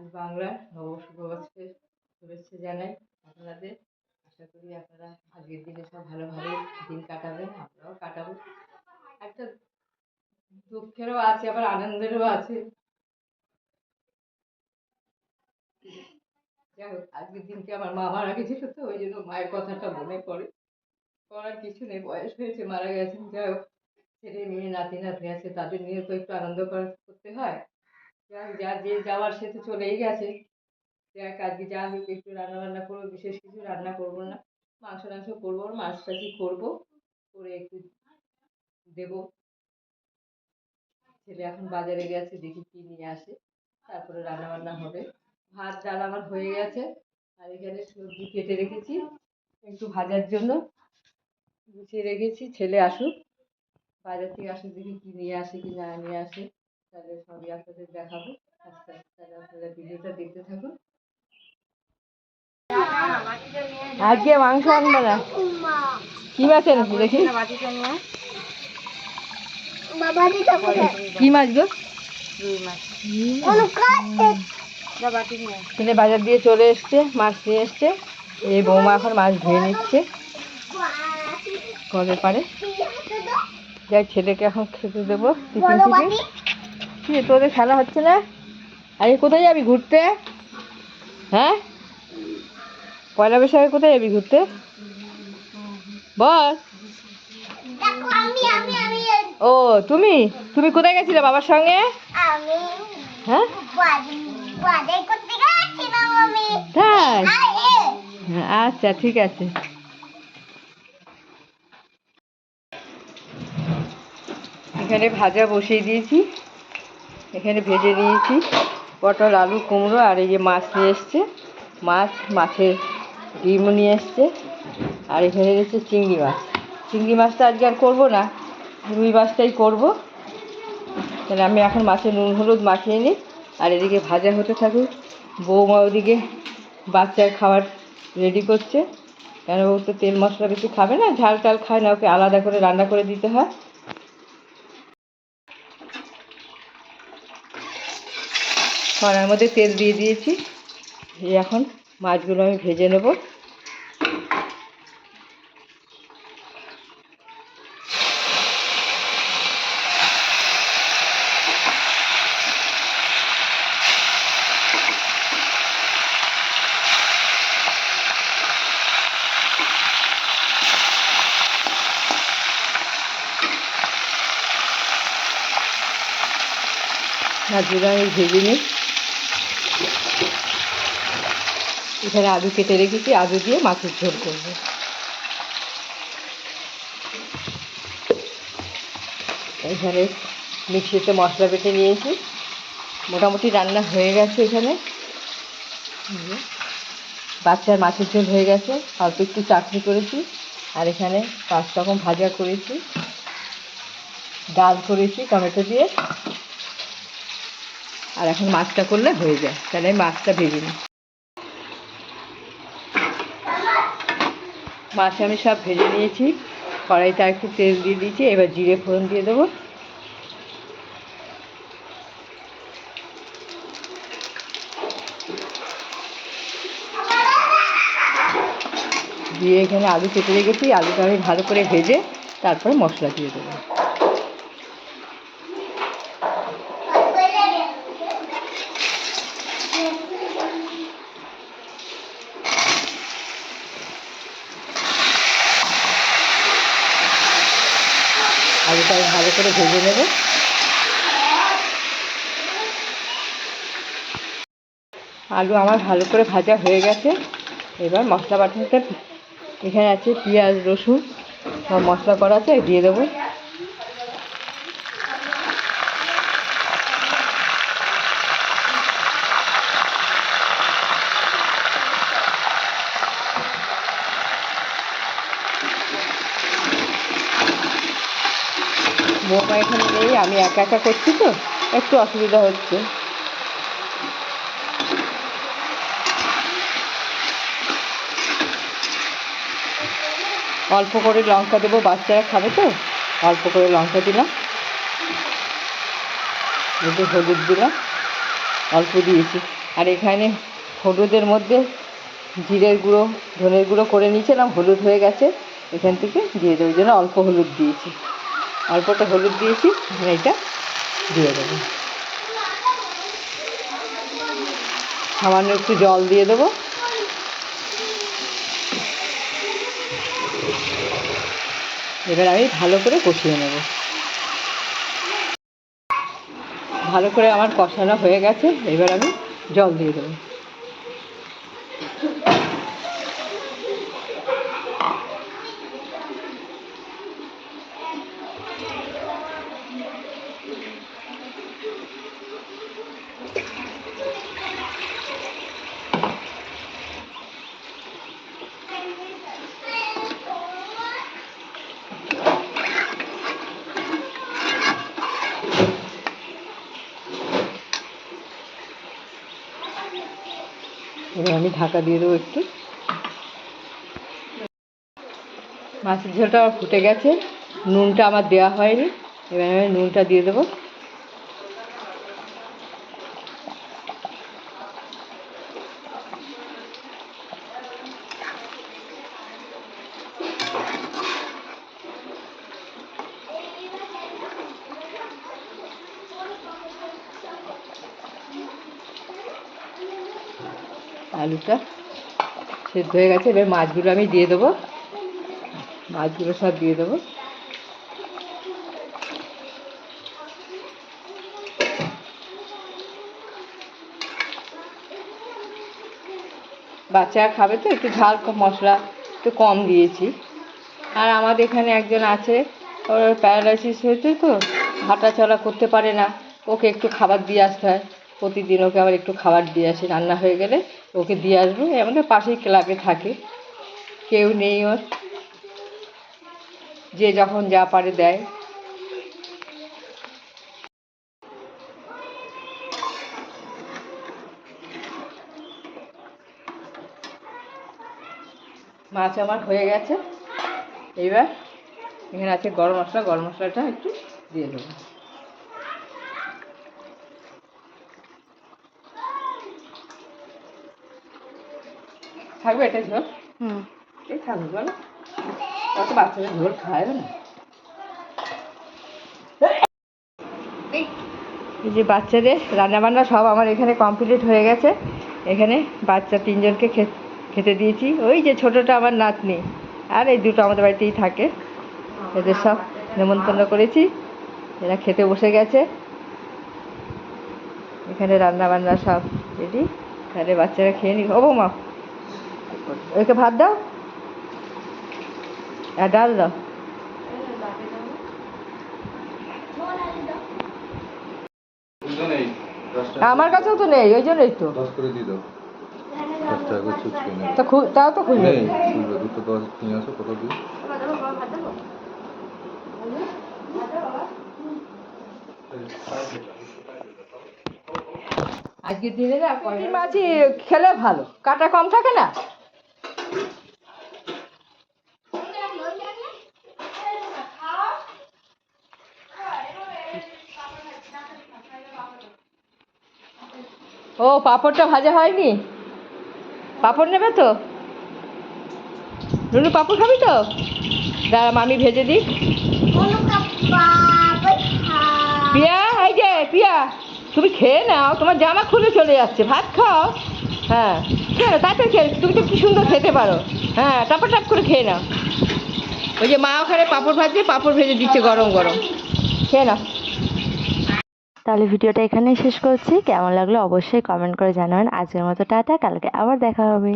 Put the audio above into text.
আজ বাংলার নববর্ষের শুভেচ্ছা জানাই আপনাদের। আশা করি আপনারা আজকের দিনে সব ভালোভাবে দিন কাটাবেন, আমরাও কাটাবো। একটা দুঃখেরও আছে, আবার আনন্দেরও আছে। যাই হোক আজকের দিনকে আমার মা মারা গেছিল তো, ওই জন্য মায়ের কথাটা মনে পড়ে। করার কিছু নেই, বয়স হয়েছে, মারা গেছেন। যাই হোক, ছেলে মেয়ে, নাতি, নাতনি আছে, তাদের নিয়ে তো একটু আনন্দ করা- করতে হয়। যার যে যাওয়ার সে তো চলেই গেছে। যাক, আজকে যা হোক, একটু রান্না বান্না করব, বিশেষ কিছু রান্না করব না। মাংস টাংস করব মাছ টাছই করব, করে একটু দেবো। ছেলে এখন বাজারে গেছে, দেখি কি নিয়ে আসে। তারপরে রান্না বান্না হবে। ভাত, ডাল আমার হয়ে গেছে। আর এখানে সবজি কেটে রেখেছি, একটু ভাজার জন্য। গুছিয়ে রেখেছি, ছেলে আসুক। বাজার থেকে আসুক, দেখি কি নিয়ে আসে, কি না নিয়ে আসে। তাহলে সবই আপনাদের দেখাবো। আস্তে আস্তে তাহলে আপনারা ভিডিওটা দেখতে থাকুন। আজকে মাংস আনবে না। কি মাছ এনেছি দেখি। কি মাছ গো? ছেলে বাজার দিয়ে চলে এসছে, মাছ নিয়ে এসছে। এই বৌমা এখন মাছ ধুয়ে নিচ্ছে। কবে পারে? যাই ছেলেকে এখন খেতে দেবো টিফিন থেকে। কি তোদের খেলা হচ্ছে না? আরে কোথায় যাবি ঘুরতে? হ্যাঁ? পয়লা বৈশাখে কোথায় যাবি ঘুরতে? বল। ও তুমি? তুমি কোথায় গেছিলে বাবার সঙ্গে? হ্যাঁ? তাই? হ্যাঁ, আচ্ছা ঠিক আছে। এখানে ভাজা বসিয়ে দিয়েছি। এখানে ভেজে নিয়েছি পটল, আলু, কুমড়ো আর এই যে মাছ নিয়ে এসছে। মাছ, মাছের ডিম নিয়ে এসছে। আর এখানে রয়েছে চিংড়ি মাছ। চিংড়ি মাছটা আজকে আর করব না, রুই মাছটাই করব। তাহলে আমি এখন মাছের নুন, হলুদ মাখিয়ে নিই। আর এদিকে ভাজা হতে থাকুক। বৌমা ওদিকে বাচ্চার খাবার রেডি করছে। কেন ও তো তেল মশলা বেশি খাবে না, ঝাল টাল খায় না, ওকে আলাদা করে রান্না করে দিতে হয়। কড়ার মধ্যে তেল দিয়ে দিয়েছি। এখন মাছগুলো আমি ভেজে নেব। মাছগুলো আমি ভেজে নিই। এখানে আলু কেটে রেখেছি, আলু দিয়ে মাছের ঝোল করব। এখানে মিক্সিতে মশলা বেটে নিয়েছি। মোটামুটি রান্না হয়ে গেছে এখানে। বাচ্চার মাছের ঝোল হয়ে গেছে, অল্প একটু চাটনি করেছি, আর এখানে পাঁচ রকম ভাজা করেছি। ডাল করেছি, টমেটো দিয়ে। আর এখন মাছটা করলে হয়ে যায়, তাহলে মাছটা ভেজে নিই। মাছ আমি সব ভেজে নিয়েছি। কড়াইতে একটু তেল দিয়ে দিয়েছি, এবার জিরে ফোড়ন দিয়ে দেবো। দিয়ে এখানে আলু কেটে রেখেছি, আলুটা আমি ভালো করে ভেজে তারপরে মশলা দিয়ে দেবো। আলুটা ভালো করে ভেজে নেব। আলু আমার ভালো করে ভাজা হয়ে গেছে। এবার মশলা বাটাটা এখানে আছে পেঁয়াজ, রসুন, সব মশলা করা আছে দিয়ে দেবো। এখানে নেই, আমি একা একা করছি তো, একটু অসুবিধা হচ্ছে। অল্প করে লঙ্কা দেবো, বাচ্চারা খাবে তো, অল্প করে লঙ্কা দিলাম। একটু হলুদ দিলাম, অল্প দিয়েছি। আর এখানে হলুদের মধ্যে জিরের গুঁড়ো, ধনের গুঁড়ো করে নিয়েছিলাম, হলুদ হয়ে গেছে, এখান থেকে দিয়ে দেবো। জন্য অল্প হলুদ দিয়েছি। অল্পটা হলুদ দিয়েছি, আর এটা দিয়ে দেবো। সামান্য একটু জল দিয়ে দেবো। এবার আমি ভালো করে কষিয়ে নেব। ভালো করে আমার কষানো হয়ে গেছে, এবার আমি জল দিয়ে দেবো। আমি ঢাকা দিয়ে দেবো একটু। মাছের ঝোলটা আমার ফুটে গেছে। নুনটা আমার দেওয়া হয়নি। এবার আমি নুনটা দিয়ে দেবো। আলুটা সেদ্ধ হয়ে গেছে। এবার মাছগুলো আমি দিয়ে দেবো। মাছগুলো সব দিয়ে দেবো। বাচ্চারা খাবে তো, একটু ঝাল কম মশলা একটু কম দিয়েছি। আর আমাদের এখানে একজন আছে, ওর প্যারালাইসিস হয়েছে তো হাঁটা চলা করতে পারে না। ওকে একটু খাবার দিয়ে আসতে হয়। প্রতিদিন ওকে আবার একটু খাবার দিয়ে আসি, রান্না হয়ে গেলে ওকে দিয়ে আসব। আমাদের পাশেই ক্লাবে থাকে। কেউ নেই ওর। যে যখন যা পারে দেয়। মাছ আমার হয়ে গেছে। এইবার এখানে আছে গরম মশলা, গরম মশলাটা একটু দিয়ে দেবো। থাকবে এটা ঝোল হুম এই থাকবে বলো অত বাচ্চারা ঝোল খায় না এই যে বাচ্চাদের রান্নাবান্না সব আমার এখানে কমপ্লিট হয়ে গেছে। এখানে বাচ্চা তিনজনকে খেতে দিয়েছি। ওই যে ছোটোটা আমার নাতনি। আর এই দুটো আমাদের বাড়িতেই থাকে। এদের সব নেমন্তন্ন করেছি। এরা খেতে বসে গেছে। এখানে রান্না বান্না সব রেডি তাহলে বাচ্চারা খেয়ে নি ও মা ওকে ভাত দাও? আর ডাল দাও। আমার কাছেও তো নেই ওই জন্যই তো। দশ করে দিয়ে দাও। তাও তো খুঁজে খুলবে দুটো দশ নিয়ে আসো কত দিন আজকে দিনে না মাছই খেলে ভালো। কাটা কম থাকে না? পাঁপড়টা ভাজা হয়নি? পাঁপড় নেবে তো? নুনু, পাঁপড় খাবি তো? দাঁড়া, মামি ভেজে দিই পিয়া, এই যে, পিয়া, তুমি খেয়ে নাও, তোমার জামা খুলে চলে যাচ্ছে। ভাত খাও। হ্যাঁ খেয়ে তাড়াতাড়ি খেয়ে তুমি তো কি সুন্দর খেতে পারো। হ্যাঁ টাপা টাপ করে খেয়ে নাও। ওই যে মা ওখানে পাঁপড় ভাজছে, পাঁপড় ভেজে দিচ্ছে গরম গরম। খেয়ে নাও। তাহলে ভিডিওটা এখানেই শেষ করছি। কেমন লাগল অবশ্যই কমেন্ট করে জানাবেন আজকের মতো টাটা, কালকে আবার দেখা হবে।